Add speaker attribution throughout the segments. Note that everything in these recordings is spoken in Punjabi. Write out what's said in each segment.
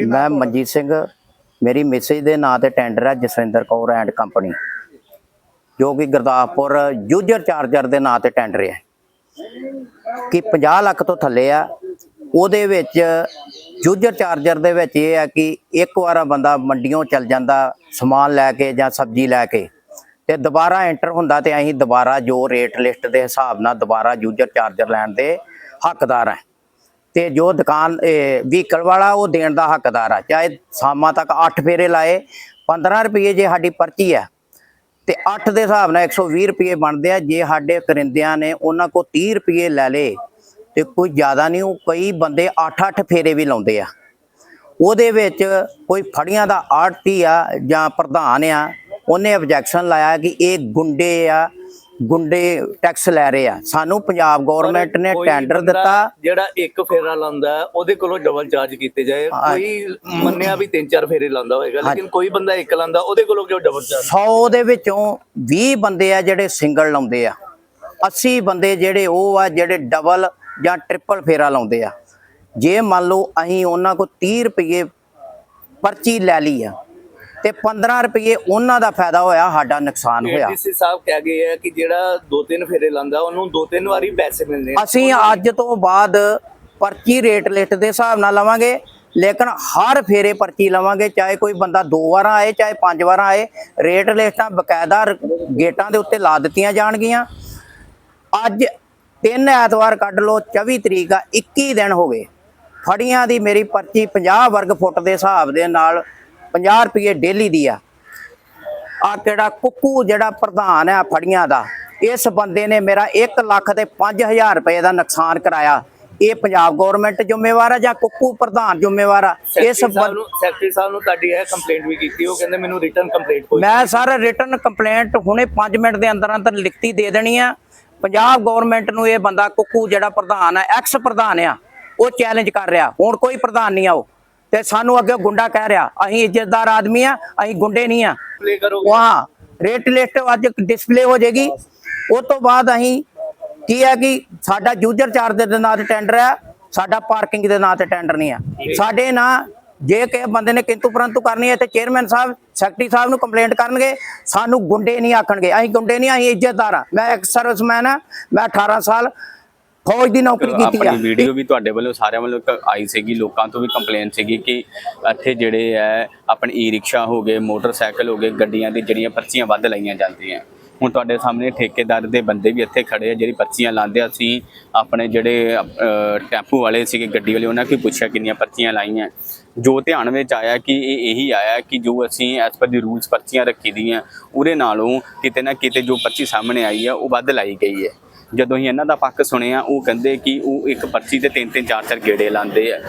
Speaker 1: ਮੈਂ ਮਨਜੀਤ ਸਿੰਘ ਮੇਰੀ ਮੈਸੇਜ ਦੇ ਨਾਂ ਤੇ ਟੈਂਡਰ ਹੈ ਜਸਵਿੰਦਰ ਕੌਰ ਐਂਡ ਕੰਪਨੀ ਜੋ ਕਿ ਗੁਰਦਾਸਪੁਰ ਯੂਜ਼ਰ ਚਾਰਜਰ ਦੇ ਨਾਂ ਤੇ ਟੈਂਡਰ ਹੈ ਕਿ 50 ਲੱਖ ਤੋਂ ਥੱਲੇ ਆ ਉਹਦੇ ਵਿੱਚ ਯੂਜ਼ਰ ਚਾਰਜਰ ਦੇ ਵਿੱਚ ਇਹ ਹੈ ਕਿ ਇੱਕ ਵਾਰਾ ਬੰਦਾ ਮੰਡੀਆਂ ਚੱਲ ਜਾਂਦਾ ਸਮਾਨ ਲੈ ਕੇ ਜਾਂ ਸਬਜ਼ੀ ਲੈ ਕੇ ਤੇ ਦੁਬਾਰਾ ਐਂਟਰ ਹੁੰਦਾ ਤੇ ਅਸੀਂ ਦੁਬਾਰਾ ਜੋ ਰੇਟ ਲਿਸਟ ਦੇ ਹਿਸਾਬ ਨਾਲ ਦੁਬਾਰਾ ਯੂਜ਼ਰ ਚਾਰਜਰ ਲੈਣ ਦੇ ਹੱਕਦਾਰ ਹੈ ਤੇ ਜੋ ਦੁਕਾਨ ਵਹੀਕਲ ਵਾਲਾ ਉਹ ਦੇਣ ਦਾ ਹੱਕਦਾਰ ਆ। ਚਾਹੇ ਸ਼ਾਮਾਂ ਤੱਕ 8 ਫੇਰੇ ਲਾਏ 15 ਰੁਪਏ ਜੇ ਸਾਡੀ ਪਰਚੀ ਆ, ਤੇ 8 ਦੇ ਹਿਸਾਬ ਨਾਲ 120 ਰੁਪਏ ਬਣਦੇ ਆ। ਜੇ ਸਾਡੇ ਕਰਿੰਦਿਆਂ ਨੇ ਉਹਨਾਂ ਕੋ 30 ਰੁਪਏ ਲੈ ਲਏ, ਤੇ ਕੋਈ ਜ਼ਿਆਦਾ ਨਹੀਂ, ਉਹ ਕਈ ਬੰਦੇ 8-8 ਫੇਰੇ ਵੀ ਲਾਉਂਦੇ ਆ। ਉਹਦੇ ਵਿੱਚ ਕੋਈ ਫੜੀਆਂ ਦਾ ਆੜਤੀ ਆ ਜਾਂ ਪ੍ਰਧਾਨ ਆ, ਉਹਨੇ ਆਬਜੈਕਸ਼ਨ ਲਾਇਆ ਕਿ ਇਹ ਗੁੰਡੇ ਆ ਗੁੰਡੇ ਟੈਕਸ ਲੈ ਰਹੇ ਆ। ਸਾਨੂੰ ਪੰਜਾਬ ਗਵਰਨਮੈਂਟ ਨੇ ਟੈਂਡਰ ਦਿੱਤਾ।
Speaker 2: ਜਿਹੜਾ ਇੱਕ ਫੇਰਾ ਲਾਉਂਦਾ ਉਹਦੇ ਕੋਲੋਂ ਡਬਲ ਚਾਰਜ ਕੀਤੇ ਜਾਏ। ਕੋਈ ਮੰਨਿਆ ਵੀ ਤਿੰਨ ਚਾਰ ਫੇਰੇ ਲਾਉਂਦਾ ਹੋਏਗਾ। ਲੇਕਿਨ ਕੋਈ ਬੰਦਾ ਇੱਕ ਲਾਉਂਦਾ ਉਹਦੇ ਕੋਲੋਂ ਕਿਉਂ ਡਬਲ ਚਾਰਜ
Speaker 1: 100 ਦੇ ਵਿੱਚੋਂ 20 ਬੰਦੇ ਆ ਜਿਹੜੇ ਸਿੰਗਲ ਲਾਉਂਦੇ ਆ। 80 ਬੰਦੇ ਜਿਹੜੇ ਉਹ ਆ ਜਿਹੜੇ ਡਬਲ ਜਾਂ ਟ੍ਰਿਪਲ ਫੇਰਾ ਲਾਉਂਦੇ ਆ। ਜੇ ਮੰਨ ਲਓ ਅਸੀਂ ਉਹਨਾਂ ਕੋ 30 ਰੁਪਏ ਪਰਚੀ ਲੈ ਲਈ ਆ ਤੇ 15 ਰੁਪਏ ਉਹਨਾਂ ਦਾ ਫਾਇਦਾ ਹੋਇਆ ਸਾਡਾ ਨੁਕਸਾਨ ਹੋਇਆ।
Speaker 2: ਡੀਸੀ ਸਾਹਿਬ ਕਹਿ ਗਏ ਹੈ ਕਿ ਜਿਹੜਾ ਦੋ ਤਿੰਨ ਫੇਰੇ ਲਾਉਂਦਾ ਉਹਨੂੰ ਦੋ ਤਿੰਨ ਵਾਰੀ ਪੈਸੇ ਮਿਲਨੇ ਆ।
Speaker 1: ਅਸੀਂ ਅੱਜ ਤੋਂ ਬਾਅਦ ਪਰਚੀ ਰੇਟ ਲਿਸਟ ਦੇ ਹਿਸਾਬ ਨਾਲ ਲਵਾਂਗੇ ਲੇਕਿਨ ਹਰ ਫੇਰੇ ਪਰਚੀ ਲਵਾਂਗੇ ਚਾਹੇ ਕੋਈ ਬੰਦਾ ਦੋ ਵਾਰਾਂ ਆਏ ਚਾਹੇ ਪੰਜ ਵਾਰਾਂ ਆਏ ਰੇਟ ਲਿਸਟਾਂ ਬਕਾਇਦਾ ਗੇਟਾਂ ਦੇ ਉੱਤੇ ਲਾ ਦਿੱਤੀਆਂ ਜਾਣਗੀਆਂ। ਅੱਜ ਤਿੰਨ ਐਤਵਾਰ ਕੱਢ ਲਓ 24 ਤਰੀਕ ਆ 21 ਦਿਨ ਹੋ ਗਏ। ਫੜੀਆਂ ਦੀ ਮੇਰੀ ਪਰਚੀ 50 ਵਰਗ ਫੁੱਟ ਦੇ ਹਿਸਾਬ ਦੇ ਨਾਲ 50 ਰੁਪਏ ਡੇਲੀ ਦੀ ਆ। ਆ ਕਿਹੜਾ ਕੁੱਕੂ ਜਿਹੜਾ ਪ੍ਰਧਾਨ ਆ ਫੜੀਆਂ ਦਾ ਇਸ ਬੰਦੇ ਨੇ ਮੇਰਾ 1 ਲੱਖ ਤੇ 5000 ਰੁਪਏ ਦਾ ਨੁਕਸਾਨ ਕਰਾਇਆ। ਇਹ ਪੰਜਾਬ ਗਵਰਨਮੈਂਟ ਜ਼ਿੰਮੇਵਾਰ ਆ ਜਾਂ ਕੁੱਕੂ ਪ੍ਰਧਾਨ ਜ਼ਿੰਮੇਵਾਰ ਆ? ਇਸ
Speaker 2: ਸੈਕਟਰੀ ਸਾਹਿਬ ਨੂੰ ਤੁਹਾਡੀ ਇਹ ਕੰਪਲੇਂਟ ਵੀ ਕੀਤੀ ਉਹ ਕਹਿੰਦੇ ਮੈਨੂੰ ਰਿਟਰਨ ਕੰਪਲੇਂਟ ਕੋਈ
Speaker 1: ਮੈਂ ਸਰ ਰਿਟਰਨ ਕੰਪਲੇਂਟ ਹੁਣੇ 5 ਮਿੰਟ ਦੇ ਅੰਦਰ ਅੰਦਰ ਲਿਖਤੀ ਦੇ ਦੇਣੀ ਆ। ਪੰਜਾਬ ਗਵਰਨਮੈਂਟ ਨੂੰ ਇਹ ਬੰਦਾ ਕੁੱਕੂ ਜਿਹੜਾ ਪ੍ਰਧਾਨ ਆ ਐਕਸ ਪ੍ਰਧਾਨ ਆ ਉਹ ਚੈਲੰਜ ਕਰ ਰਿਹਾ। ਹੁਣ ਕੋਈ ਪ੍ਰਧਾਨ ਨਹੀਂ ਆ ਉਹ। ਤੇ ਸਾਨੂੰ ਅੱਗੇ ਗੁੰਡਾ ਕਹਿ ਰਿਹਾ ਅਸੀਂ ਇੱਜ਼ਤਦਾਰ ਆਦਮੀ ਆ ਅਸੀਂ ਗੁੰਡੇ ਨਹੀਂ ਆ। ਵਾਹ ਰੇਟ ਲਿਸਟ ਅੱਜ ਡਿਸਪਲੇ ਹੋ ਜਾਏਗੀ। ਉਸ ਤੋਂ ਬਾਅਦ ਅਸੀਂ ਕੀ ਹੈ ਕਿ ਸਾਡਾ ਯੂਜ਼ਰ ਚਾਰਜ ਦੇ ਨਾਂ ਤੇ ਟੈਂਡਰ ਹੈ ਸਾਡਾ ਪਾਰਕਿੰਗ ਦੇ ਨਾਂ ਤੇ ਟੈਂਡਰ ਨਹੀਂ ਆ। ਸਾਡੇ ਨਾਂ ਜੇ ਕਿਸੇ ਬੰਦੇ ਨੇ ਕਿੰਤੂ ਪਰੰਤੂ ਕਰਨੀ ਹੈ ਤੇ ਚੇਅਰਮੈਨ ਸਾਹਿਬ ਸੈਕਟਰੀ ਸਾਹਿਬ ਨੂੰ ਕੰਪਲੇਂਟ ਕਰਨਗੇ ਸਾਨੂੰ ਗੁੰਡੇ ਨਹੀਂ ਆਖਣਗੇ। ਅਸੀਂ ਗੁੰਡੇ ਨਹੀਂ ਅਸੀਂ ਇੱਜ਼ਤਦਾਰ ਆ। ਮੈਂ ਇੱਕ ਸਰਵਿਸਮੈਨ ਆ ਮੈਂ 18 ਸਾਲ ਫੌਜ ਦੀ ਨੌਕਰੀ ਕੀਤੀ ਆ।
Speaker 3: ਆਪਣੀ ਵੀਡੀਓ ਵੀ ਤੁਹਾਡੇ ਵੱਲੋਂ ਸਾਰਿਆਂ ਵੱਲੋਂ ਆਈ ਸੀਗੀ ਲੋਕਾਂ ਤੋਂ ਵੀ ਕੰਪਲੇਨ ਸੀਗੀ ਕਿ ਇੱਥੇ ਜਿਹੜੇ ਹੈ ਆਪਣੇ ਈ ਰਿਕਸ਼ਾ ਹੋ ਗਏ ਮੋਟਰਸਾਈਕਲ ਹੋ ਗਏ ਗੱਡੀਆਂ ਦੀ ਜਿਹੜੀਆਂ ਪਰਚੀਆਂ ਵੱਧ ਲਾਈਆਂ ਜਾਂਦੀਆਂ। ਹੁਣ ਤੁਹਾਡੇ ਸਾਹਮਣੇ ਠੇਕੇਦਾਰ ਦੇ ਬੰਦੇ ਵੀ ਇੱਥੇ ਖੜੇ ਆ ਜਿਹੜੀ ਪਰਚੀਆਂ ਲਾਉਂਦੇ ਆ ਅਸੀਂ ਆਪਣੇ ਜਿਹੜੇ ਟੈਂਪੂ ਵਾਲੇ ਸੀਗੇ ਗੱਡੀ ਵਾਲੇ ਉਹਨਾਂ ਕੋਲ ਪੁੱਛਿਆ ਕਿੰਨੀਆਂ ਪਰਚੀਆਂ ਲਾਈਆਂ। ਜੋ ਧਿਆਨ ਵਿੱਚ ਆਇਆ ਕਿ ਇਹ ਇਹੀ ਆਇਆ ਕਿ ਜੋ ਅਸੀਂ ਐਸ ਪਰ ਦੀ ਰੂਲਸ ਪਰਚੀਆਂ ਰੱਖੀ ਦੀਆਂ ਉਹਦੇ ਨਾਲੋਂ ਕਿਤੇ ਨਾ ਕਿਤੇ ਜੋ ਪਰਚੀ ਸਾਹਮਣੇ ਆਈ ਆ ਉਹ ਵੱਧ ਲਾਈ ਗਈ ਹੈ। ਜਦੋਂ ਅਸੀਂ ਇਹਨਾਂ ਦਾ ਪੱਖ ਸੁਣਿਆ, ਉਹ ਕਹਿੰਦੇ ਕਿ ਉਹ ਇੱਕ ਪਰਚੀ ਤੇ ਤਿੰਨ ਤਿੰਨ ਚਾਰ ਚਾਰ ਗੇੜੇ ਲਾਉਂਦੇ ਆ।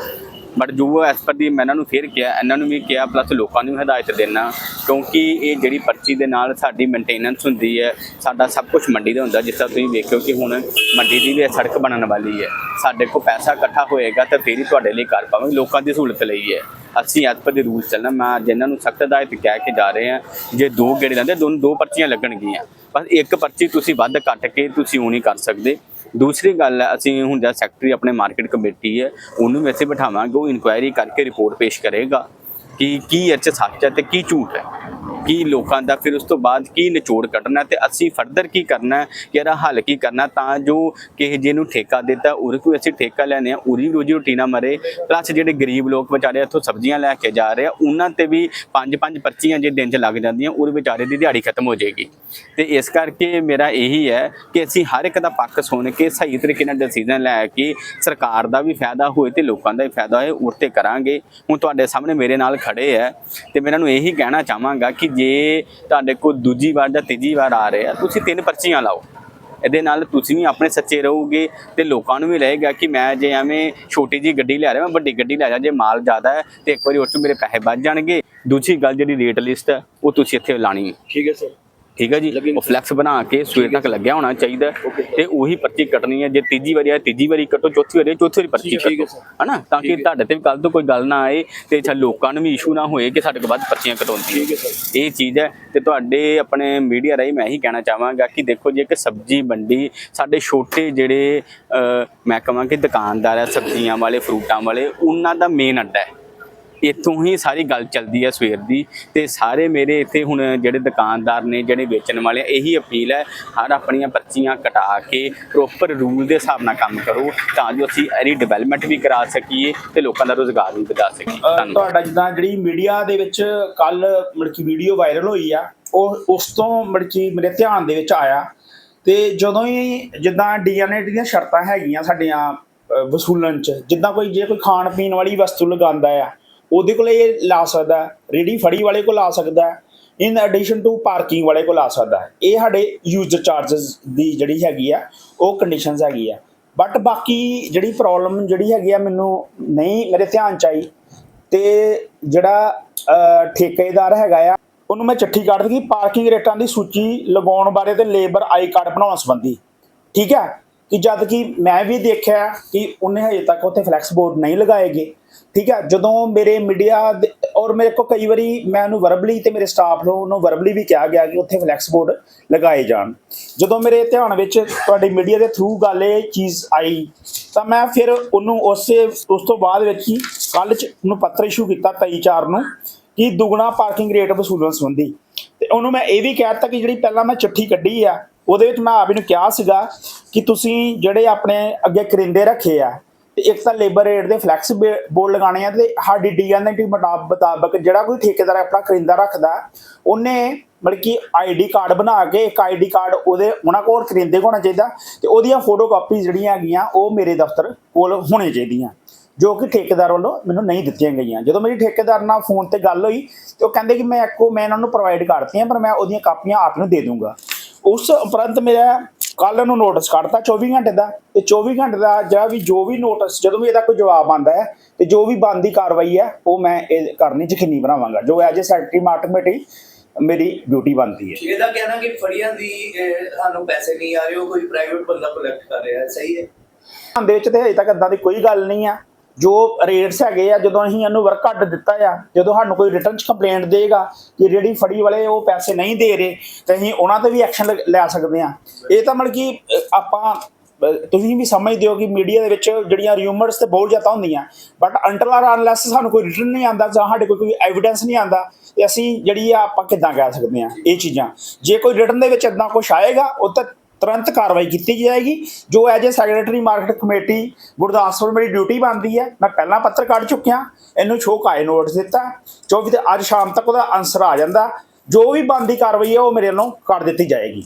Speaker 3: ਬਟ ਜੋ ਐਸ ਪਰ ਦੀ ਮੈਂ ਇਹਨਾਂ ਨੂੰ ਫੇਰ ਕਿਹਾ, ਇਹਨਾਂ ਨੂੰ ਵੀ ਕਿਹਾ ਪਲੱਸ ਲੋਕਾਂ ਨੂੰ ਵੀ ਹਦਾਇਤ ਦੇਣਾ ਕਿਉਂਕਿ ਇਹ ਜਿਹੜੀ ਪਰਚੀ ਦੇ ਨਾਲ ਸਾਡੀ ਮੇਨਟੇਨੈਂਸ ਹੁੰਦੀ ਹੈ, ਸਾਡਾ ਸਭ ਕੁਝ ਮੰਡੀ ਦਾ ਹੁੰਦਾ, ਜਿਸ ਤਰ੍ਹਾਂ ਤੁਸੀਂ ਵੇਖਿਓ ਕਿ ਹੁਣ ਮੰਡੀ ਦੀ ਵੀ ਇਹ ਸੜਕ ਬਣਨ ਵਾਲੀ ਹੈ। ਸਾਡੇ ਕੋਲ ਪੈਸਾ ਇਕੱਠਾ ਹੋਏਗਾ ਤਾਂ ਫੇਰ ਹੀ ਤੁਹਾਡੇ ਲਈ ਕਰ ਪਾਵਾਂਗੇ, ਲੋਕਾਂ ਦੀ ਸਹੂਲਤ ਲਈ ਹੈ। ਅਸੀਂ ਐਸ ਪਰ ਦੇ ਰੂਲ ਚੱਲਣਾ, ਮੈਂ ਅੱਜ ਨੂੰ ਸਖਤ ਹਦਾਇਤ ਕਹਿ ਕੇ ਜਾ ਰਹੇ ਹਾਂ, ਜੇ ਦੋ ਗੇੜੇ ਲੈਂਦੇ ਦੋਨੋਂ ਦੋ ਪਰਚੀਆਂ ਲੱਗਣਗੀਆਂ। ਬਸ ਇੱਕ ਪਰਚੀ ਤੁਸੀਂ ਵੱਧ ਕੱਟ ਕੇ ਤੁਸੀਂ ਉਹ ਨਹੀਂ ਕਰ ਸਕਦੇ। ਦੂਸਰੀ ਗੱਲ ਹੈ ਅਸੀਂ ਹੁਣ ਜਿਹੜਾ ਸੈਕਟਰੀ ਆਪਣੇ ਮਾਰਕੀਟ ਕਮੇਟੀ ਹੈ, ਉਹਨੂੰ ਵੀ ਅਸੀਂ ਬਿਠਾਵਾਂਗੇ, ਉਹ ਇਨਕੁਆਇਰੀ ਕਰਕੇ ਰਿਪੋਰਟ ਪੇਸ਼ ਕਰੇਗਾ। ਕਿ, ਕੀ ਇਹ 'ਚ ਸੱਚ ਹੈ ਤੇ ਕੀ ਝੂਠ ਹੈ? ਕੀ ਲੋਕਾਂ ਦਾ ਫਿਰ ਉਸ ਤੋਂ ਬਾਅਦ ਕੀ ਨਿਚੋੜ ਕੱਢਣਾ ਤੇ ਅਸੀਂ ਫਰਦਰ ਕੀ ਕਰਨਾ ਕਿ ਇਹਦਾ ਹੱਲ ਕੀ ਕਰਨਾ ਤਾਂ ਜੋ ਕਿਸੇ ਜਿਹਨੂੰ ਠੇਕਾ ਦਿੱਤਾ ਉਹਦੇ ਕੋਈ ਅਸੀਂ ਠੇਕਾ ਲੈਣੇ ਆ ਉਹਦੀ ਰੋਜੀ ਰੋਟੀ ਨਾ ਮਰੇ। ਪਲੱਸ ਜਿਹੜੇ ਗਰੀਬ ਲੋਕ ਵਿਚਾਰੇ ਇੱਥੋਂ ਸਬਜ਼ੀਆਂ ਲੈ ਕੇ ਜਾ ਰਹੇ ਆ, ਉਹਨਾਂ ਤੇ ਵੀ ਪੰਜ ਪੰਜ ਪਰਚੀਆਂ ਜੇ ਦਿਨ 'ਚ ਲੱਗ ਜਾਂਦੀਆਂ ਉਹ ਵਿਚਾਰੇ ਦੀ ਦਿਹਾੜੀ ਖਤਮ ਹੋ ਜਾਏਗੀ। ਤੇ ਇਸ ਕਰਕੇ ਮੇਰਾ ਇਹੀ ਹੈ ਕਿ ਅਸੀਂ ਹਰ ਇੱਕ ਦਾ ਪੱਖ ਸੁਣ ਕੇ ਸਹੀ ਤਰੀਕੇ ਨਾਲ ਡਿਸੀਜਨ ਲੈ ਕੇ ਸਰਕਾਰ ਦਾ ਵੀ ਫਾਇਦਾ ਹੋਏ ਤੇ ਲੋਕਾਂ ਦਾ ਵੀ ਫਾਇਦਾ ਹੋਏ ਉਰਤੇ ਕਰਾਂਗੇ। ਹੁਣ ਤੁਹਾਡੇ ਸਾਹਮਣੇ ਮੇਰੇ ਨਾਲ ਖੜੇ ਹੈ ਤੇ ਮੈਂ ਇਹਨਾਂ ਨੂੰ ਇਹੀ ਕਹਿਣਾ ਚਾਹਾਂਗਾ ਕਿ ਜੇ ਤੁਹਾਡੇ ਕੋਲ ਦੂਜੀ ਵਾਰ ਜਾਂ ਤੀਜੀ ਵਾਰ ਆ ਰਹੇ ਆ, ਤੁਸੀਂ ਤਿੰਨ ਪਰਚੀਆਂ ਲਾਓ। ਇਹਦੇ ਨਾਲ ਤੁਸੀਂ ਵੀ ਆਪਣੇ ਸੱਚੇ ਰਹੋਗੇ ਤੇ ਲੋਕਾਂ ਨੂੰ ਵੀ ਰਹੇਗਾ ਕਿ ਮੈਂ ਜੇ ਐਵੇਂ ਛੋਟੀ ਜੀ ਗੱਡੀ ਲੈ ਰਿਹਾ, ਮੈਂ ਵੱਡੀ ਗੱਡੀ ਲੈ ਜਾ ਜੇ ਮਾਲ ਜ਼ਿਆਦਾ ਹੈ ਤੇ ਇੱਕ ਵਾਰੀ ਉਹ 'ਚੋਂ ਮੇਰੇ ਪੈਸੇ ਵੱਧ ਜਾਣਗੇ। ਦੂਜੀ ਗੱਲ ਜਿਹੜੀ ਰੇਟ ਲਿਸਟ ਹੈ, ਉਹ ਤੁਸੀਂ ਇੱਥੇ ਲਾਣੀ ਹੈ।
Speaker 2: ਠੀਕ ਹੈ ਸਰ
Speaker 3: ਠੀਕ ਹੈ ਜੀ? ਉਹ ਫਲੈਕਸ ਬਣਾ ਕੇ ਸਵੇਰ ਤੱਕ ਲੱਗਿਆ ਹੋਣਾ ਚਾਹੀਦਾ ਤੇ ਉਹੀ ਪਰਚੀ ਕੱਟਣੀ ਹੈ। ਜੇ ਤੀਜੀ ਵਾਰੀ ਆ ਤੀਜੀ ਵਾਰੀ ਕੱਟੋ ਚੌਥੀ ਵਾਰੀ ਆਏ, ਚੌਥੀ ਵਾਰੀ ਪਰਚੀ ਕੱਟੋ। ਹਨਾ? ਤਾਂ ਕਿ ਤੁਹਾਡੇ ਤੇ ਵੀ ਕੱਲ ਤੋਂ ਕੋਈ ਗੱਲ ਨਾ ਆਏ ਤੇ ਅੱਛਾ ਲੋਕਾਂ ਨੂੰ ਵੀ ਇਸ਼ੂ ਨਾ ਹੋਏ ਕਿ ਸਾਡੇ ਕੋਲ ਵੱਧ ਪਰਚੀਆਂ ਕਟਾਉਂਦੀ ਹੈ। ਇਹ ਚੀਜ਼ ਹੈ ਤੇ ਤੁਹਾਡੇ ਆਪਣੇ ਮੀਡੀਆ ਰਾਹੀਂ ਮੈਂ ਇਹੀ ਕਹਿਣਾ ਚਾਹਾਂਗਾ ਕਿ ਦੇਖੋ ਜੇ ਇੱਕ ਸਬਜ਼ੀ ਮੰਡੀ ਸਾਡੇ ਛੋਟੇ ਜਿਹੜੇ ਮੈਂ ਕਹਾਂ ਕਿ ਦੁਕਾਨਦਾਰ ਹੈ ਸਬਜ਼ੀਆਂ ਵਾਲੇ ਫਰੂਟਾਂ ਵਾਲੇ ਉਹਨਾਂ ਦਾ ਮੇਨ ਅੱਡਾ ਹੈ। ਇੱਥੋਂ ਹੀ ਸਾਰੀ ਗੱਲ ਚੱਲਦੀ ਹੈ ਸਵੇਰ ਦੀ ਤੇ ਸਾਰੇ ਮੇਰੇ ਇੱਥੇ ਹੁਣ ਜਿਹੜੇ ਦੁਕਾਨਦਾਰ ਨੇ ਜਿਹੜੇ ਵੇਚਣ ਵਾਲੇ ਇਹੀ ਅਪੀਲ ਹੈ ਹਰ ਆਪਣੀਆਂ ਪਰਚੀਆਂ ਕਟਾ ਕੇ ਪ੍ਰੋਪਰ ਰੂਲ ਦੇ ਹਿਸਾਬ ਨਾਲ ਕੰਮ ਕਰੋ ਤਾਂ ਜੋ ਅਸੀਂ ਇਹਦੀ ਡਿਵੈਲਪਮੈਂਟ ਵੀ ਕਰਾ ਸਕੀਏ ਤੇ ਲੋਕਾਂ ਦਾ ਰੋਜ਼ਗਾਰ ਵੀ ਵਧਾ ਸਕੀਏ।
Speaker 4: ਤੁਹਾਡਾ ਜਿੱਦਾਂ ਜਿਹੜੀ ਮੀਡੀਆ ਦੇ ਵਿੱਚ ਕੱਲ ਮੜਕੀ ਵੀਡੀਓ ਵਾਇਰਲ ਹੋਈ ਆ ਉਹ ਉਸ ਤੋਂ ਮੜਕੀ ਮੇਰੇ ਧਿਆਨ ਦੇ ਵਿੱਚ ਆਇਆ ਤੇ ਜਦੋਂ ਹੀ ਜਿੱਦਾਂ ਡੀਐਨਏ ਦੀਆਂ ਸ਼ਰਤਾਂ ਹੈਗੀਆਂ ਸਾਡੀਆਂ ਵਸੂਲਣ ਚ ਜਿੱਦਾਂ ਕੋਈ ਜੇ ਕੋਈ ਖਾਣ ਪੀਣ ਵਾਲੀ ਵਸਤੂ ਲਗਾਉਂਦਾ ਆ ਉਹਦੇ ਕੋਲ ਇਹ ਲਾ ਸਕਦਾ ਰੇੜੀ ਫੜੀ ਵਾਲੇ ਕੋਲ ਆ ਸਕਦਾ ਇਨ ਐਡੀਸ਼ਨ ਟੂ ਪਾਰਕਿੰਗ ਵਾਲੇ ਕੋਲ ਆ ਸਕਦਾ ਇਹ ਸਾਡੇ ਯੂਜ਼ਰ ਚਾਰजेस ਦੀ ਜਿਹੜੀ ਹੈਗੀ ਆ, ਉਹ ਕੰਡੀਸ਼ਨਸ ਹੈਗੀ ਆ। ਬਟ ਬਾਕੀ ਜਿਹੜੀ ਪ੍ਰੋਬਲਮ ਜਿਹੜੀ ਹੈਗੀ ਆ ਮੈਨੂੰ ਨਹੀਂ ਮੇਰੇ ਧਿਆਨ ਚ ਆਈ, ਤੇ ਜਿਹੜਾ ਠੇਕੇਦਾਰ ਹੈਗਾ ਆ, ਉਹਨੂੰ ਮੈਂ ਚਿੱਠੀ ਕੱਢ ਦਿੱਤੀ ਪਾਰਕਿੰਗ ਰੇਟਾਂ ਦੀ ਸੂਚੀ ਲਗਾਉਣ ਬਾਰੇ ਤੇ ਲੇਬਰ ਆਈ ਕਾਰਡ ਬਣਾਉਣ ਸੰਬੰਧੀ। ਠੀਕ ਹੈ? ਕਿ ਜਦ ਕਿ ਮੈਂ ਵੀ ਦੇਖਿਆ ਕਿ ਉਹਨੇ ਹਜੇ ਤੱਕ ਉੱਥੇ ਫਲੈਕਸ ਬੋਰਡ ਨਹੀਂ ਲਗਾਏਗੇ। ਠੀਕ ਹੈ, ਜਦੋਂ ਮੇਰੇ ਮੀਡੀਆ ਔਰ ਮੇਰੇ ਕੋ ਕਈ ਵਾਰੀ ਮੈਂ ਉਹਨੂੰ ਵਰਬਲੀ ਤੇ ਮੇਰੇ ਸਟਾਫ ਨੂੰ ਉਹਨੂੰ ਵਰਬਲੀ ਵੀ ਕਿਹਾ ਗਿਆ ਕਿ ਉੱਥੇ ਫਲੈਕਸ ਬੋਰਡ ਲਗਾਏ ਜਾਣ। ਜਦੋਂ ਮੇਰੇ ਧਿਆਨ ਵਿੱਚ ਤੁਹਾਡੀ ਮੀਡੀਆ ਦੇ ਥਰੂ ਗੱਲ ਇਹ ਚੀਜ਼ ਆਈ, ਤਾਂ ਮੈਂ ਫਿਰ ਉਹਨੂੰ ਉਸੇ ਉਸ ਤੋਂ ਬਾਅਦ ਵਿੱਚ ਹੀ ਕੱਲ ਚ ਉਹਨੂੰ ਪੱਤਰ ਇਸ਼ੂ ਕੀਤਾ 23 ਚਾਰ ਨੂੰ ਕਿ ਦੁਗਣਾ ਪਾਰਕਿੰਗ ਰੇਟ ਵਸੂਲਣ ਸੰਬੰਧੀ। ਤੇ ਉਹਨੂੰ ਮੈਂ ਇਹ ਵੀ ਕਹਿ ਦਿੱਤਾ ਕਿ ਜਿਹੜੀ ਪਹਿਲਾਂ ਮੈਂ ਚਿੱਠੀ ਕੱਢੀ ਆ, ਉਹਦੇ ਵਿੱਚ ਮੈਂ ਆਪ ਨੂੰ ਕਿਹਾ ਸੀਗਾ ਕਿ ਤੁਸੀਂ ਜਿਹੜੇ ਆਪਣੇ ਅੱਗੇ ਕਰਿੰਦੇ ਰੱਖੇ ਆ ਤੇ ਇੱਕ ਤਾਂ ਲੇਬਰ ਰੇਟ ਦੇ ਫਲੈਕਸ ਬੋਰਡ ਲਗਾਣੇ ਆ ਤੇ ਸਾਡੀ ਡੀਐਨਟੀ ਮੁਤਾਬਕ ਜਿਹੜਾ ਕੋਈ ਠੇਕੇਦਾਰ ਆਪਣਾ ਕਰਿੰਦਾ ਰੱਖਦਾ, ਉਹਨੇ ਮਤਲਬ ਕਿ ਆਈਡੀ ਕਾਰਡ ਬਣਾ ਕੇ ਇੱਕ ਆਈਡੀ ਕਾਰਡ ਉਹਦੇ ਉਹਨਾਂ ਕੋਲ ਕਰਿੰਦੇ ਕੋਲ ਹੋਣਾ ਚਾਹੀਦਾ ਤੇ ਉਹਦੀਆਂ ਫੋਟੋ ਕਾਪੀ ਜਿਹੜੀਆਂ ਹੈਗੀਆਂ, ਉਹ ਮੇਰੇ ਦਫ਼ਤਰ ਕੋਲ ਹੋਣੇ ਚਾਹੀਦੀਆਂ, ਜੋ ਕਿ ਠੇਕੇਦਾਰ ਵੱਲੋਂ ਮੈਨੂੰ ਨਹੀਂ ਦਿੱਤੀਆਂ ਗਈਆਂ। ਜਦੋਂ ਮੇਰੀ ਠੇਕੇਦਾਰ ਨਾਲ ਫੋਨ ਤੇ ਗੱਲ ਹੋਈ, ਤੇ ਉਹ ਕਹਿੰਦੇ ਕਿ ਮੈਂ ਇੱਕੋ ਮੈਂ ਇਹਨਾਂ ਨੂੰ ਪ੍ਰੋਵਾਈਡ ਕਰਤੀਆਂ, ਪਰ ਮੈਂ ਉਹਦੀਆਂ ਕਾਪੀਆਂ ਆਪ ਨੂੰ ਦੇ ਦੂੰਗਾ। ਉਸ ਉਪਰੰਤ ਮੇਰਾ ਕੱਲ ਨੂੰ ਨੋਟਿਸ ਕੱਢਤਾ 24 ਘੰਟੇ ਦਾ ਤੇ 24 ਘੰਟੇ ਦਾ ਜਿਹੜਾ ਵੀ ਜੋ ਵੀ ਨੋਟਿਸ ਜਦੋਂ ਵੀ ਇਹਦਾ ਕੋਈ ਜਵਾਬ ਆਂਦਾ ਹੈ ਤੇ ਜੋ ਵੀ ਬੰਦੀ ਕਾਰਵਾਈ ਹੈ ਉਹ ਮੈਂ ਇਹ ਕਰਨੀ ਯਕੀਨੀ ਬਣਾਵਾਂਗਾ। ਜੋ ਐਜ ਸੈਕਟਰੀ ਮਾਰਕਮੇਟੀ ਮੇਰੀ ਡਿਊਟੀ ਬਣਦੀ ਹੈ।
Speaker 2: ਇਹਦਾ ਕਹਿਣਾ ਕਿ ਫੜੀਆਂ ਦੀ ਸਾਨੂੰ ਪੈਸੇ ਨਹੀਂ ਆ ਰਹੇ ਉਹ ਕੋਈ ਪ੍ਰਾਈਵੇਟ ਬੰਦਾ ਕਲੈਕਟ ਕਰ ਰਿਹਾ ਹੈ ਸਹੀ ਹੈ।
Speaker 4: ਦੇ ਵਿੱਚ ਤੇ ਹਜੇ ਤੱਕ ਇਦਾਂ ਦੀ ਕੋਈ ਗੱਲ ਨਹੀਂ ਆ। ਜੋ ਰੇਟਸ ਹੈਗੇ ਆ, ਜਦੋਂ ਅਸੀਂ ਇਹਨੂੰ ਵਰਕ ਕੱਢ ਦਿੱਤਾ ਆ, ਜਦੋਂ ਸਾਨੂੰ ਕੋਈ ਰਿਟਰਨ ਚ ਕੰਪਲੇਂਟ ਦੇਗਾ ਕਿ ਜਿਹੜੀ ਫੜੀ ਵਾਲੇ ਉਹ ਪੈਸੇ ਨਹੀਂ ਦੇ ਰਹੇ, ਤੇ ਅਸੀਂ ਉਹਨਾਂ ਤੇ ਵੀ ਐਕਸ਼ਨ ਲੈ ਸਕਦੇ ਆ। ਇਹ ਤਾਂ ਮਤਲਬ ਕਿ ਆਪਾਂ ਤੁਸੀਂ ਵੀ ਸਮਝਦੇ ਹੋ ਕਿ ਮੀਡੀਆ ਦੇ ਵਿੱਚ ਜਿਹੜੀਆਂ ਰਿਊਮਰਸ ਤੇ ਬਹੁਤ ਜ਼ਿਆਦਾ ਹੁੰਦੀਆਂ ਬਟ ਅੰਟਲ ਆਰ ਅਨਲੈਸ ਸਾਨੂੰ ਕੋਈ ਰਿਟਰਨ ਨਹੀਂ ਆਂਦਾ ਜਾਂ ਸਾਡੇ ਕੋਲ ਕੋਈ ਐਵੀਡੈਂਸ ਨਹੀਂ ਆਂਦਾ ਤੇ ਅਸੀਂ ਜਿਹੜੀ ਆ, ਆਪਾਂ ਕਿੱਦਾਂ ਕਹਿ ਸਕਦੇ ਆ, ਇਹ ਚੀਜ਼ਾਂ। ਜੇ ਕੋਈ ਰਿਟਰਨ ਦੇ ਵਿੱਚ ਇਦਾਂ ਕੁਝ ਆਏਗਾ, ਉਹ ਤਾਂ ਤੁਰੰਤ ਕਾਰਵਾਈ ਕੀਤੀ ਜਾਏਗੀ। ਜੋ as a secretary market committee Gurdaspur ਮੇਰੀ ਡਿਊਟੀ ਬਣਦੀ ਹੈ, ਮੈਂ ਪਹਿਲਾਂ ਪੱਤਰ ਕੱਢ ਚੁੱਕਿਆ। ਇਹਨੂੰ ਛੋਕਾਏ ਨੋਟਿਸ ਦਿੱਤਾ। 24 ਤੇ ਅੱਜ ਸ਼ਾਮ ਤੱਕ ਉਹਦਾ ਆਨਸਰ ਆ ਜਾਂਦਾ। ਜੋ ਵੀ ਬਣਦੀ ਕਾਰਵਾਈ ਹੈ, ਉਹ ਮੇਰੇ ਵੱਲੋਂ ਕਰ ਦਿੱਤੀ ਜਾਏਗੀ।